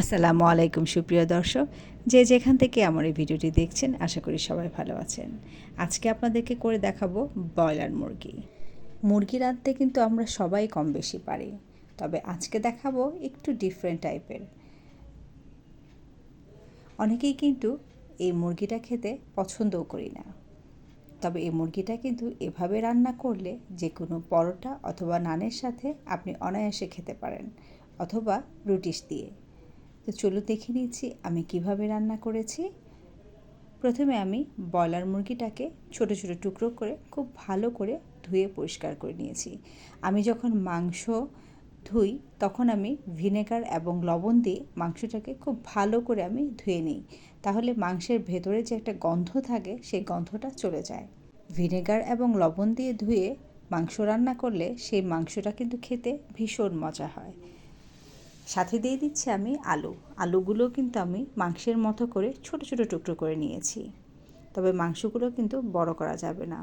আসসালামু আলাইকুম, সুপ্রিয় দর্শক। যে যেখান থেকে আমার এই ভিডিওটি দেখছেন, আশা করি সবাই ভালো আছেন। আজকে আপনাদেরকে করে দেখাবো ব্রয়লার মুরগি। মুরগি রাঁধতে কিন্তু আমরা সবাই কম বেশি পারি, তবে আজকে দেখাবো একটু ডিফারেন্ট টাইপের অনেকেই কিন্তু এই মুরগিটা খেতে পছন্দও করি না, তবে এই মুরগিটা কিন্তু এভাবে রান্না করলে যে কোনো পরোটা অথবা নানের সাথে আপনি অনায়াসে খেতে পারেন, অথবা রুটিস দিয়ে। তো চলো দেখে নিচ্ছি আমি কীভাবে রান্না করেছি। প্রথমে আমি ব্রয়লার মুরগিটাকে ছোট ছোট টুকরো করে খুব ভালো করে ধুয়ে পরিষ্কার করে নিয়েছি। আমি যখন মাংস ধুই তখন আমি ভিনেগার এবং লবণ দিয়ে মাংসটাকে খুব ভালো করে আমি ধুয়ে নিই। তাহলে মাংসের ভেতরে যে একটা গন্ধ থাকে সেই গন্ধটা চলে যায়। ভিনেগার এবং লবণ দিয়ে ধুয়ে মাংস রান্না করলে সেই মাংসটা কিন্তু খেতে ভীষণ মজা হয়। সাথে দিয়ে দিচ্ছি আমি আলু। আলুগুলো কিন্তু আমি মাংসের মতো করে ছোট ছোট টুকরো করে নিয়েছি। তবে মাংসগুলো কিন্তু বড় করা যাবে না।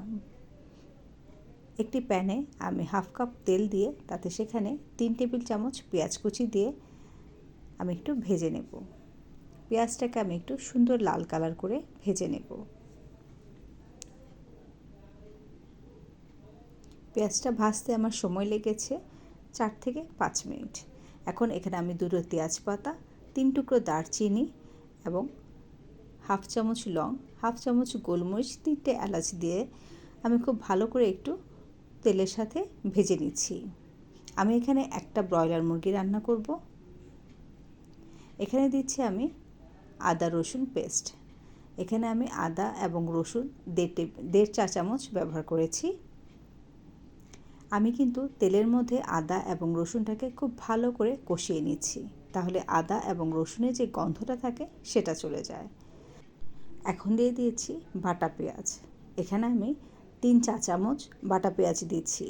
একটি প্যানে আমি হাফ কাপ তেল দিয়ে তাতে সেখানে তিন টেবিল চামচ পেঁয়াজ কুচি দিয়ে আমি একটু ভেজে নেব। পেঁয়াজটাকে আমি একটু সুন্দর লাল কালার করে ভেজে নেব। পেঁয়াজটা ভাজতে আমার সময় লেগেছে চার থেকে পাঁচ মিনিট। এখন এখানে আমি দুটো তেজপাতা, তিন টুকরো দারচিনি এবং হাফ চামচ লং, হাফ চামচ গোলমরিচ তিনটে এলাচ দিয়ে আমি খুব ভালো করে একটু তেলের সাথে ভেজে নিচ্ছি। আমি এখানে একটা ব্রয়লার মুরগি রান্না করব। এখানে দিচ্ছি আমি আদা রসুন পেস্ট। এখানে আমি আদা এবং রসুন দেড় দেড় চা চামচ ব্যবহার করেছি। আমি কিন্তু তেলের মধ্যে আদা এবং রসুনটাকে খুব ভালো করে কষিয়ে নিচ্ছি। তাহলে আদা এবং রসুনের যে গন্ধটা থাকে, সেটা চলে যায়। এখন দিয়ে দিয়েছি বাটা পেঁয়াজ। এখানে আমি তিন চা চামচ বাটা পেঁয়াজ দিচ্ছি।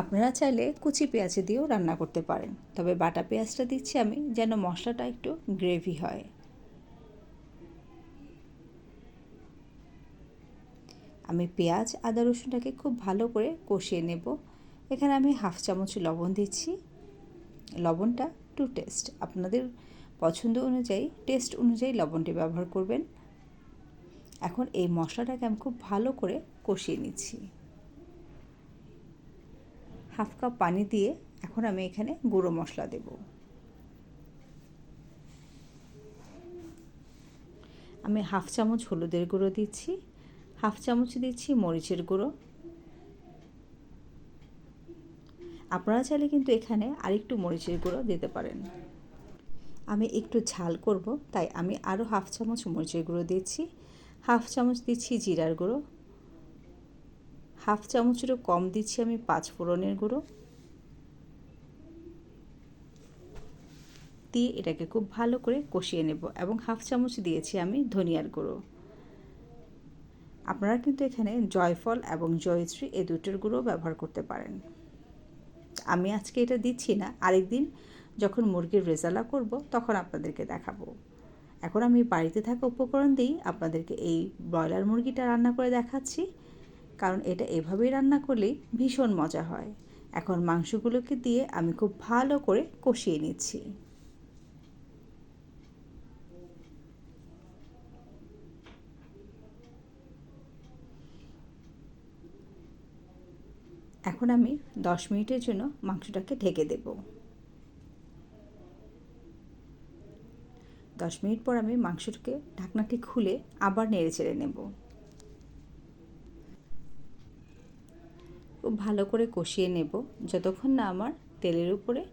আপনারা চাইলে কুচি পেঁয়াজ দিয়েও রান্না করতে পারেন। তবে বাটা পেঁয়াজটা দিচ্ছি আমি যেন মশলাটা একটু গ্রেভি হয়। আমি পেঁয়াজ, আদা, রসুনটাকে খুব ভালো করে কষিয়ে নেব। এখানে আমি হাফ চামচ লবণ দিচ্ছি। লবণটা টু টেস্ট আপনাদের পছন্দ অনুযায়ী টেস্ট অনুযায়ী লবণটি ব্যবহার করবেন। এখন এই মশলাটাকে আমি খুব ভালো করে কষিয়ে নিচ্ছি। হাফ কাপ পানি দিয়ে এখন আমি এখানে গুঁড়ো মশলা দেব। আমি হাফ চামচ হলুদের গুঁড়ো দিচ্ছি। হাফ চামচ দিচ্ছি মরিচের গুঁড়ো। আপনারা চাইলে কিন্তু এখানে আরেকটু মরিচের গুঁড়ো দিতে পারেন। আমি একটু ঝাল করব, তাই আমি আরও হাফ চামচ মরিচের গুঁড়ো দিচ্ছি। হাফ চামচ দিচ্ছি জিরার গুঁড়ো। হাফ চামচেরও কম দিচ্ছি আমি পাঁচ ফোড়নের গুঁড়ো। দিয়ে এটাকে খুব ভালো করে কষিয়ে নেব এবং হাফ চামচ দিয়েছি আমি ধনিয়ার গুঁড়ো। আপনারা কিন্তু এখানে জয়ফল এবং জয়শ্রী এ দুটোর গুঁড়ো ব্যবহার করতে পারেন। আমি আজকে এটা দিচ্ছি না, আরেকদিন যখন মুরগির রেজালা করব তখন আপনাদেরকে দেখাবো। এখন আমি বাড়িতে থাকা উপকরণ দিয়েই আপনাদেরকে এই ব্রয়লার মুরগিটা রান্না করে দেখাচ্ছি, কারণ এটা এভাবেই রান্না করলেই ভীষণ মজা হয়। এখন মাংসগুলোকে দিয়ে আমি খুব ভালো করে কষিয়ে নিচ্ছি। এখন আমি দশ মিনিটের জন্য মাংসটাকে ঢেকে দেব। দশ মিনিট পর আমি মাংসটাকে ঢাকনাটি খুলে আবার নেড়ে চেড়ে নেব। খুব ভালো করে কষিয়ে নেব। যতক্ষণ না আমার তেলের উপরে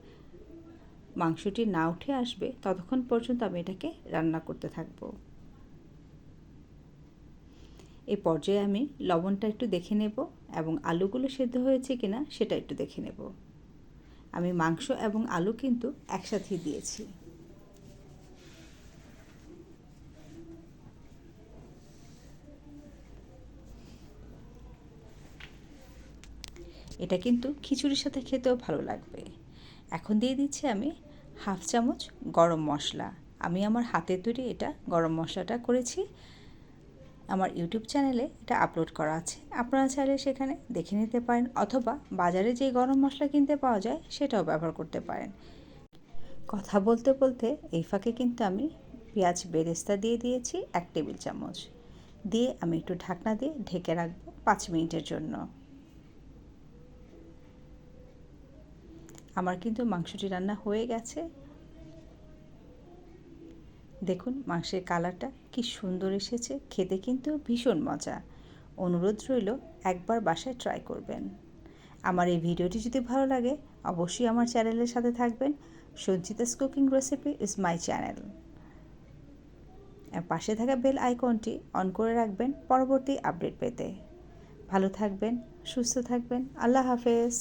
মাংসটি না উঠে আসবে, ততক্ষণ পর্যন্ত আমি এটাকে রান্না করতে থাকব। এই পর্যায়ে আমি লবণটা একটু দেখে নেব এবং আলুগুলো সেদ্ধ হয়েছে কিনা সেটা একটু দেখে নেব। আমি মাংস এবং আলু কিন্তু একসাথেই দিয়েছি। এটা কিন্তু খিচুড়ির সাথে খেতেও ভালো লাগবে। এখন দিয়ে দিচ্ছি আমি হাফ চামচ গরম মশলা। আমি আমার হাতের তৈরি এটা গরম মশলাটা করেছি। আমার ইউটিউব চ্যানেলে এটা আপলোড করা আছে। আপনারা চাইলে সেখানে দেখে নিতে পারেন অথবা বাজারে যে গরম মশলা কিনতে পাওয়া যায় সেটাও ব্যবহার করতে পারেন। কথা বলতে বলতে এই ফাঁকে কিন্তু আমি পেঁয়াজ বেরেস্তা দিয়ে দিয়েছি এক টেবিল চামচ। দিয়ে আমি একটু ঢাকনা দিয়ে ঢেকে রাখব পাঁচ মিনিটের জন্য। আমার কিন্তু মাংসটি রান্না হয়ে গেছে। দেখুন মাংসের কালারটা কি সুন্দর এসেছে, খেতে কিন্তু ভীষণ মজা। অনুরোধ রইল, একবার বাসায় ট্রাই করবেন। আমার এই ভিডিওটি যদি ভালো লাগে, অবশ্যই আমার চ্যানেলের সাথে থাকবেন। Sanchita's cooking recipe is my channel পাশে থাকা বেল আইকনটি অন করে রাখবেন পরবর্তী আপডেট পেতে। ভালো থাকবেন, সুস্থ থাকবেন, আল্লাহ হাফেজ।